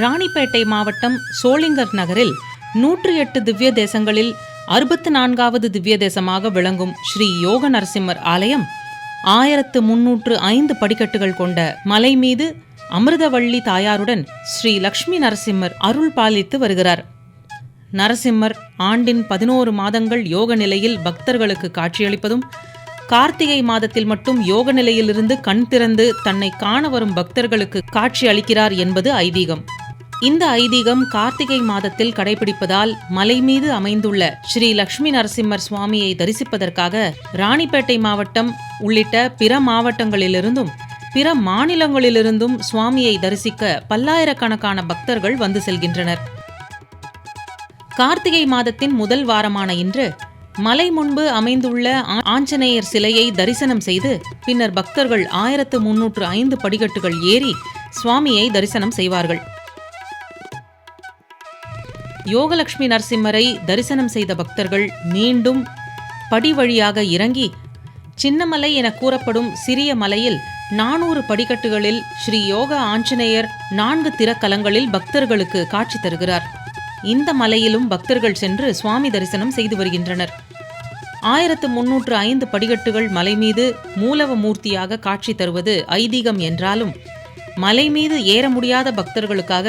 ராணிப்பேட்டை மாவட்டம் சோளிங்கர் நகரில் நூற்றி எட்டு திவ்ய தேசங்களில் அறுபத்து நான்காவது திவ்ய தேசமாக விளங்கும் ஸ்ரீ யோக நரசிம்மர் ஆலயம் ஆயிரத்து முன்னூற்று ஐந்து படிக்கட்டுகள் கொண்ட மலை மீது அமிர்தவள்ளி தாயாருடன் ஸ்ரீ லக்ஷ்மி நரசிம்மர் அருள் பாலித்து வருகிறார். நரசிம்மர் ஆண்டின் பதினோரு மாதங்கள் யோக நிலையில் பக்தர்களுக்கு காட்சியளிப்பதும் கார்த்திகை மாதத்தில் மட்டும் யோக நிலையிலிருந்து கண் திறந்து தன்னை காண வரும் பக்தர்களுக்கு காட்சி அளிக்கிறார் என்பது ஐதீகம். இந்த ஐதீகம் கார்த்திகை மாதத்தில் கடைபிடிப்பதால் மலை மீது அமைந்துள்ள ஸ்ரீ லக்ஷ்மி நரசிம்மர் சுவாமியை தரிசிப்பதற்காக ராணிப்பேட்டை மாவட்டம் உள்ளிட்ட பிற மாவட்டங்களிலிருந்தும் பிற மாநிலங்களிலிருந்தும் சுவாமியை தரிசிக்க பல்லாயிரக்கணக்கான பக்தர்கள் வந்து செல்கின்றனர். கார்த்திகை மாதத்தின் முதல் வாரமான இன்று மலை முன்பு அமைந்துள்ள ஆஞ்சநேயர் சிலையை தரிசனம் செய்து பின்னர் பக்தர்கள் ஆயிரத்து முன்னூற்று ஐந்து படிக்கட்டுகள் ஏறி சுவாமியை தரிசனம் செய்வார்கள். யோகலட்சுமி நரசிம்மரை தரிசனம் செய்த பக்தர்கள் மீண்டும் படி வழியாக இறங்கி சின்னமலை என கூறப்படும் சிறிய மலையில் நானூறு படிக்கட்டுகளில் ஸ்ரீ யோக ஆஞ்சநேயர் நான்கு திறக்கலங்களில் பக்தர்களுக்கு காட்சி தருகிறார். இந்த மலையிலும் பக்தர்கள் சென்று சுவாமி தரிசனம் செய்து வருகின்றனர். ஆயிரத்து முன்னூற்று ஐந்து படிக்கட்டுகள் மலை மீது மூலவ மூர்த்தியாக காட்சி தருவது ஐதீகம் என்றாலும் மலை மீது ஏற முடியாத பக்தர்களுக்காக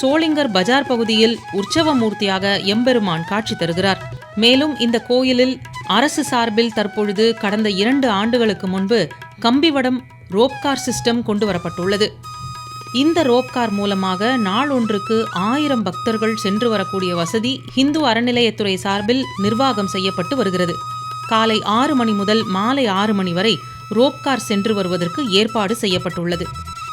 சோளிங்கர் பஜார் பகுதியில் உற்சவ மூர்த்தியாக எம்பெருமான் காட்சி தருகிறார். மேலும் இந்த கோயிலில் அரசு சார்பில் தற்பொழுது கடந்த இரண்டு ஆண்டுகளுக்கு முன்பு கம்பிவடம் ரோப்கார் சிஸ்டம் கொண்டு வரப்பட்டுள்ளது. இந்த ரோப்கார் மூலமாக நாள் ஒன்றுக்கு ஆயிரம் பக்தர்கள் சென்று வரக்கூடிய வசதி இந்து அறநிலையத்துறை சார்பில் நிர்வாகம் செய்யப்பட்டு வருகிறது. காலை ஆறு மணி முதல் மாலை ஆறு மணி வரை ரோப்கார் சென்று வருவதற்கு ஏற்பாடு செய்யப்பட்டுள்ளது.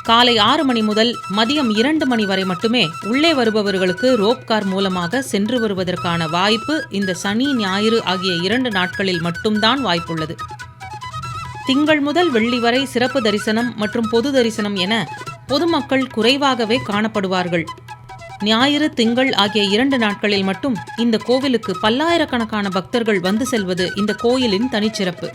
காலை ஆறு மணி முதல் மதியம் இரண்டு மணி வரை மட்டுமே உள்ளே வருபவர்களுக்கு ரோப்கார் மூலமாக சென்று வருவதற்கான வாய்ப்பு இந்த சனி ஞாயிறு ஆகிய இரண்டு நாட்களில் மட்டும்தான் வாய்ப்புள்ளது. திங்கள் முதல் வெள்ளி வரை சிறப்பு தரிசனம் மற்றும் பொது தரிசனம் என பொதுமக்கள் குறைவாகவே காணப்படுவார்கள். ஞாயிறு திங்கள் ஆகிய இரண்டு நாட்களில் மட்டும் இந்த கோவிலுக்கு பல்லாயிரக்கணக்கான பக்தர்கள் வந்து செல்வது இந்த கோயிலின் தனிச்சிறப்பு.